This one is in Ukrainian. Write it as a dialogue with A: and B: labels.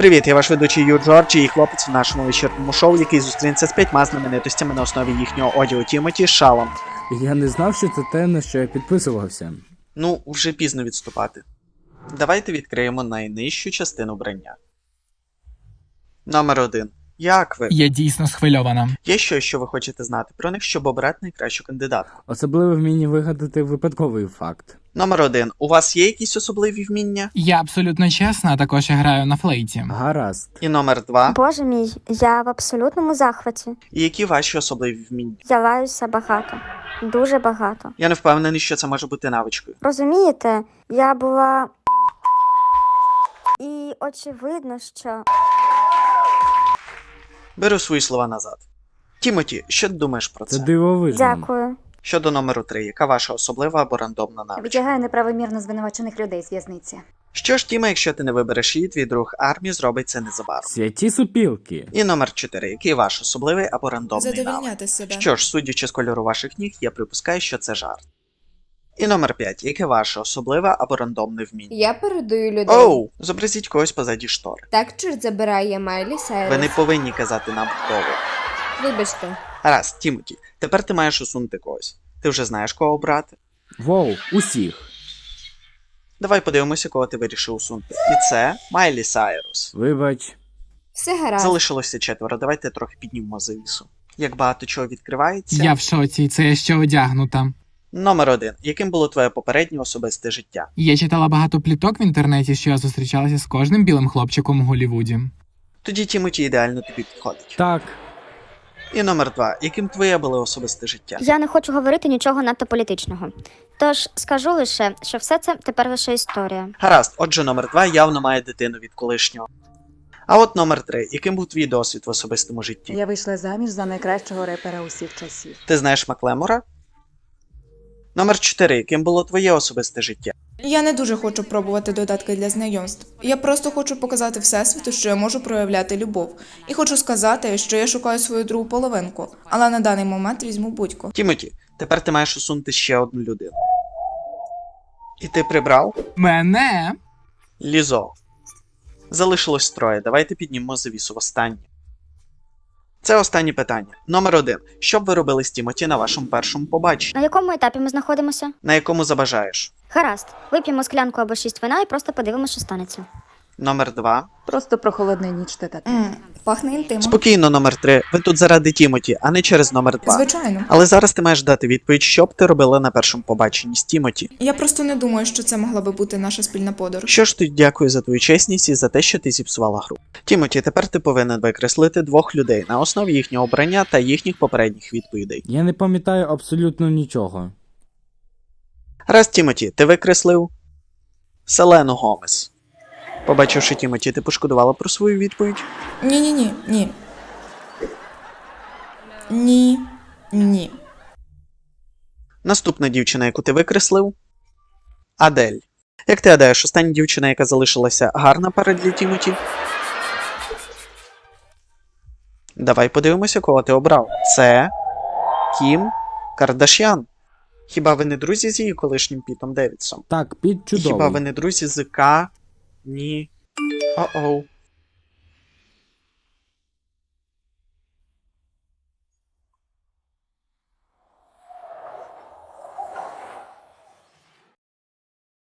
A: Привіт, я ваш ведучий Ю Джорджі і хлопець в нашому вечірньому шоу, який зустрінеться з п'ятьма знаменитостями на основі їхнього одягу Тімоті Шалом.
B: Я не знав, що це те, на що я підписувався.
A: Ну, вже пізно відступати. Давайте відкриємо найнижчу частину брання. Номер один. Як ви?
C: Я дійсно схвильована.
A: Є щось, що ви хочете знати про них, щоб обрати найкращу кандидатку.
B: Особливо вміння вигадати випадковий факт.
A: Номер один. У вас є якісь особливі вміння?
C: Я абсолютно чесна, а також граю на флейті.
B: Гаразд.
A: І номер два.
D: Боже мій, я в абсолютному захваті.
A: І які ваші особливі вміння?
D: Я лаюся багато, дуже багато.
A: Я не впевнений, що це може бути навичкою.
D: Розумієте, я була. І очевидно, що
A: Беру свої слова назад. Тімоті, що ти думаєш про це?
B: Це дивовижно.
D: дякую.
A: Щодо номеру 3, яка ваша особлива або рандомна навичка?
E: Витягає неправомірно звинувачених людей з в'язниці.
A: Що ж, Тіма, якщо ти не вибереш її, твій друг армії зробить це незабаром.
B: Святі супілки.
A: І номер 4, який ваш особливий або рандомний навик?
F: Задовільняти себе.
A: Що ж, судячи з кольору ваших ніг, я припускаю, що це жарт. І номер 5, яке ваше особливе або рандомне вміння?
G: Я передаю людей.
A: Оу, зобразіть когось позаді штори.
G: Так чорт забирає Майлі Сайрус.
A: Ви не повинні казати нам хто ви.
G: Вибачте.
A: Гаразд, Тімоті, тепер ти маєш усунути когось. Ти вже знаєш кого обрати?
B: Воу, усіх.
A: Давай подивимося, кого ти вирішив усунути. І це Майлі Сайрус.
B: Вибач.
G: Все гаразд.
A: Залишилося четверо, давайте трохи піднімемо завісу. Як багато чого відкривається.
C: Я в шоці, це я ще одягнута.
A: Номер один. Яким було твоє попереднє особисте життя?
C: Я читала багато пліток в інтернеті, що я зустрічалася з кожним білим хлопчиком у Голлівуді.
A: Тоді Тімоті ідеально тобі підходить.
B: Так.
A: І номер два. Яким твоє було особисте життя?
D: Я не хочу говорити нічого надто політичного. Тож скажу лише, що все це тепер лише історія.
A: Гаразд, отже, номер два явно має дитину від колишнього. А от номер три. Яким був твій досвід в особистому житті?
E: Я вийшла заміж за найкращого репера усіх часів.
A: Ти знаєш Маклемора? Номер 4. Яким було твоє особисте життя?
F: Я не дуже хочу пробувати додатки для знайомств. Я просто хочу показати всесвіту, що я можу проявляти любов. І хочу сказати, що я шукаю свою другу половинку, але на даний момент візьму будь-ко.
A: Тімоті, тепер ти маєш усунути ще одну людину. І ти прибрав
C: Мене?
A: Лізо. Залишилось троє. Давайте піднімемо завісу в останнє. Це останнє питання. Номер один. Що б ви робили з Тімоті на вашому першому побаченні?
D: На якому етапі ми знаходимося?
A: На якому забажаєш?
D: Гаразд, вип'ємо склянку або шість вина і просто подивимося, що станеться.
A: Номер два.
E: Просто прохолодний ніч тета.
F: Пахне інтимом.
A: Спокійно, номер три. Ви тут заради Тімоті, а не через номер два.
F: Звичайно.
A: Але зараз ти маєш дати відповідь, що б ти робила на першому побаченні з Тімоті.
F: Я просто не думаю, що це могла би бути наша спільна подорож.
A: Що ж тоді дякую за твою чесність і за те, що ти зіпсувала гру. Тімоті, тепер ти повинен викреслити двох людей на основі їхнього обрання та їхніх попередніх відповідей.
B: Я не пам'ятаю абсолютно нічого.
A: Раз, Тімоті, ти викреслив Селену Гомес. Побачивши Тімоті, ти пошкодувала про свою відповідь?
F: Ні, ні, ні, ні. Ні. Ні.
A: Наступна дівчина, яку ти викреслив Адель. Як ти гадаєш, остання дівчина, яка залишилася, гарна пара для Тімоті? Давай подивимося, кого ти обрав. Це Кім Кардашян. Хіба ви не друзі з її колишнім Пітом Девідсом?
B: Так, під
A: І Хіба ви не друзі з К? Ні. О-оу.